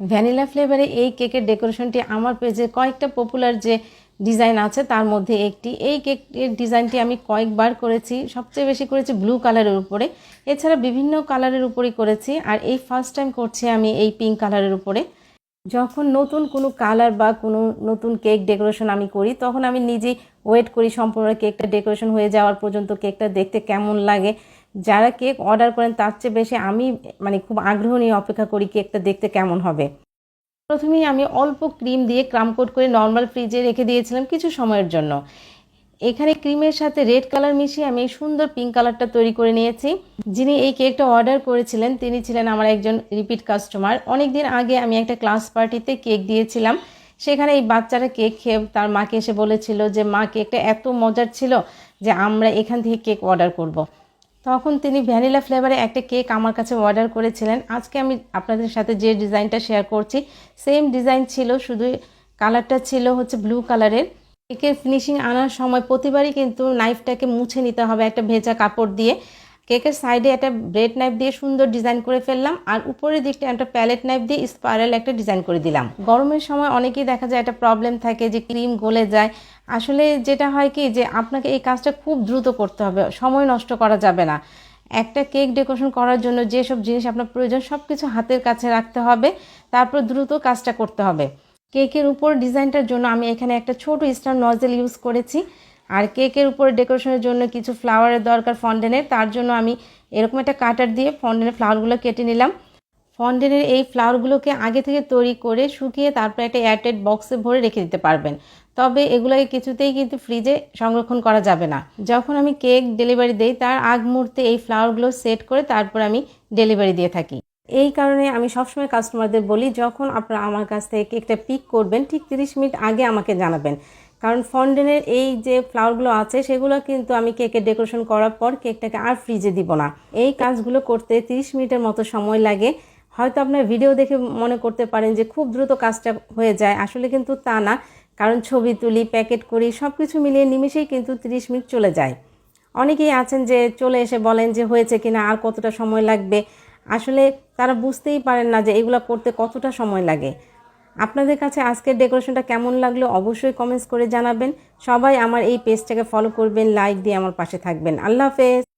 Vanilla ফ্লেভারে এই কেকের ডেকোরেশনটি আমার পেজে কয়েকটা পপুলার যে ডিজাইন আছে, তার মধ্যে একটি। এই কেকের ডিজাইনটি আমি কয়েকবার করেছি, সবচেয়ে বেশি করেছি ব্লু কালারের উপরে। এছাড়া বিভিন্ন কালারের উপরেই করেছি, আর এই ফার্স্ট টাইম করছি আমি এই পিঙ্ক কালারের উপরে। যখন নতুন কোনো কালার বা কোনো নতুন কেক ডেকোরেশন আমি করি, তখন আমি নিজেই ওয়েট করি সম্পূর্ণ কেকটা ডেকোরেশন হয়ে যাওয়ার পর্যন্ত কেকটা দেখতে কেমন লাগে। যারা কেক অর্ডার করেন, তার চেয়ে বেশি আমি মানে খুব আগ্রহ নিয়ে অপেক্ষা করি কেকটা দেখতে কেমন হবে। প্রথমেই আমি অল্প ক্রিম দিয়ে ক্রাম কোট করে নর্মাল ফ্রিজে রেখে দিয়েছিলাম কিছু সময়ের জন্য। এখানে ক্রিমের সাথে রেড কালার মিশিয়ে আমি সুন্দর পিঙ্ক কালারটা তৈরি করে নিয়েছি। যিনি এই কেকটা অর্ডার করেছিলেন, তিনি ছিলেন আমার একজন রিপিট কাস্টমার। অনেক দিন আগে আমি একটা ক্লাস পার্টিতে কেক দিয়েছিলাম। সেখানে এই বাচ্চারা কেক খেয়ে তার মাকে এসে বলেছিল যে, মা, কেকটা এত মজার ছিল যে আমরা এখান থেকে কেক অর্ডার করব। তখন তিনি ভ্যানিলা ফ্লেভারে একটা কেক আমার কাছে অর্ডার করেছিলেন। আজকে আমি আপনাদের সাথে যে ডিজাইনটা শেয়ার করছি সেম ডিজাইন ছিল, শুধু কালারটা ছিল হচ্ছে ব্লু কালারের কেকের ফিনিশিং আনার সময় প্রতিবারই কিন্তু নাইফটাকে মুছে নিতে হবে একটা ভেজা কাপড় দিয়ে। কেকের সাইডে একটা ব্রেড নাইফ দিয়ে সুন্দর ডিজাইন করে ফেললাম, আর উপরের দিকটা একটা প্যালেট নাইফ দিয়ে স্পাইরাল একটা ডিজাইন করে দিলাম। গরমের সময় অনেকেই দেখা যায় একটা প্রবলেম থাকে যে ক্রিম গলে যায়। আসলে যেটা হয় কি যে আপনাকে এই কাজটা খুব দ্রুত করতে হবে, সময় নষ্ট করা যাবে না। একটা কেক ডেকোরেশন করার জন্য যেসব জিনিস আপনার প্রয়োজন সব কিছু হাতের কাছে রাখতে হবে, তারপর দ্রুত কাজটা করতে হবে। কেকের উপর ডিজাইনটার জন্য আমি এখানে একটা ছোট স্টার নজেল ইউজ করেছি। আর কেকের উপরে ডেকোরেশনের জন্য কিছু ফ্লাওয়ারের দরকার ফন্ডেনের তার জন্য আমি এরকম একটা কাটার দিয়ে ফন্ডেনের ফ্লাওয়ারগুলো কেটে নিলাম। ফন্ডেনের এই ফ্লাওয়ারগুলোকে আগে থেকে তৈরি করে শুকিয়ে তারপরে একটা এয়ারটাইট বক্সে ভরে রেখে দিতে পারবেন। তবে এগুলোকে কিছুতেই কিন্তু ফ্রিজে সংরক্ষণ করা যাবে না। যখন আমি কেক ডেলিভারি দেই, তার আগ মুহূর্তে এই ফ্লাওয়ারগুলো সেট করে তারপর আমি ডেলিভারি দিয়ে থাকি। এই কারণে আমি সবসময় কাস্টমারদের বলি, যখন আপনারা আমার কাছ থেকে কেকটা পিক করবেন, ঠিক তিরিশ মিনিট আগে আমাকে জানাবেন। কারণ ফন্ডেনের এই যে ফ্লাওয়ারগুলো আছে, সেগুলো কিন্তু আমি কেকের ডেকোরেশন করার পর কেকটাকে আর ফ্রিজে দিব না। এই কাজগুলো করতে তিরিশ মিনিটের মতো সময় লাগে। হয়তো আপনার ভিডিও দেখে মনে করতে পারেন যে খুব দ্রুত কাজটা হয়ে যায়। আসলে কিন্তু তা না। কারণ ছবি তুলি প্যাকেট করি সব কিছু মিলিয়ে নিমেষেই কিন্তু তিরিশ মিনিট চলে যায়। অনেকেই আছেন যে চলে এসে বলেন যে হয়েছে কিনা, আর কতটা সময় লাগবে। আসলে তারা বুঝতেই পারেন না যে এগুলো করতে কতটা সময় লাগে। আপনাদের কাছে আজকের ডেকোরেশনটা কেমন লাগল অবশ্যই কমেন্টস করে জানাবেন। সবাই আমার এই পেজটাকে ফলো করবেন লাইক দিয়ে আমার পাশে থাকবেন। আল্লাহ হাফেজ।